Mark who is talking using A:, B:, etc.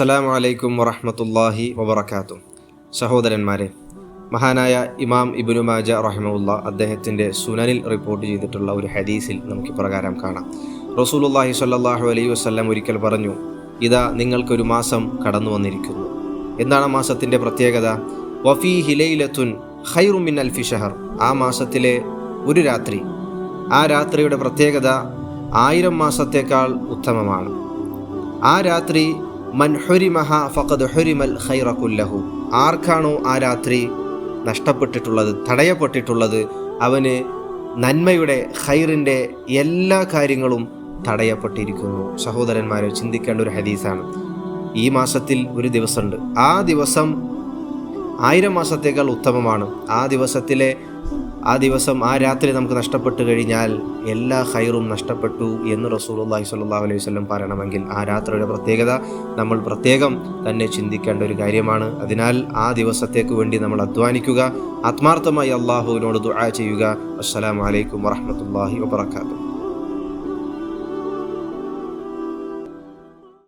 A: അസ്സലാമു വലൈക്കും വറഹമത്തല്ലാഹി വബർക്കാത്തു സഹോദരന്മാരെ മഹാനായ ഇമാം ഇബ്നു മാജ റഹിമുല്ല അദ്ദേഹത്തിന്റെ സുനനിൽ റിപ്പോർട്ട് ചെയ്തിട്ടുള്ള ഒരു ഹദീസിൽ നമുക്ക് പ്രകാരം കാണാം. റസൂലുല്ലാഹി സ്വല്ലല്ലാഹു അലൈഹി വസല്ലം ഒരിക്കൽ പറഞ്ഞു ഇതാ നിങ്ങൾക്കൊരു മാസം കടന്നു വന്നിരിക്കുന്നു. എന്താണ് മാസത്തിന്റെ പ്രത്യേകത? വഫീ ഹിലൈലത്തുൻ ഖൈറുമിൻ അൽഫി ഷഹർ. ആ മാസത്തിലെ ഒരു രാത്രി. ആ രാത്രിയുടെ പ്രത്യേകത ആയിരം മാസത്തേക്കാൾ ഉത്തമമാണ്. ആ രാത്രി ഹുരിമൽ ആർക്കാണോ ആ രാത്രി നഷ്ടപ്പെട്ടിട്ടുള്ളത് തടയപ്പെട്ടിട്ടുള്ളത് അവന് നന്മയുടെ ഖൈറിന്റെ എല്ലാ കാര്യങ്ങളും തടയപ്പെട്ടിരിക്കുന്നു. സഹോദരന്മാരെ ചിന്തിക്കേണ്ട ഒരു ഹദീസാണ്. ഈ മാസത്തിൽ ഒരു ദിവസമുണ്ട്. ആ ദിവസം ആയിരം മാസത്തേക്കാൾ ഉത്തമമാണ്. ആ ദിവസത്തിലെ ആ ദിവസം ആ രാത്രി നമുക്ക് നഷ്ടപ്പെട്ടു കഴിഞ്ഞാൽ എല്ലാ ഹൈറും നഷ്ടപ്പെട്ടു എന്ന് റസൂലുള്ളാഹി സ്വല്ലല്ലാഹു അലൈഹി വസല്ലം പറയണമെങ്കിൽ ആ രാത്രിയുടെ പ്രത്യേകത നമ്മൾ പ്രത്യേകം തന്നെ ചിന്തിക്കേണ്ട ഒരു കാര്യമാണ്. അതിനാൽ ആ ദിവസത്തേക്ക് വേണ്ടി നമ്മൾ അധ്വാനിക്കുക. ആത്മാർത്ഥമായി അള്ളാഹുവിനോട് ദുആ ചെയ്യുക. അസ്സലാമു അലൈക്കും വറഹ്മത്തുള്ളാഹി വബറകാതുഹു.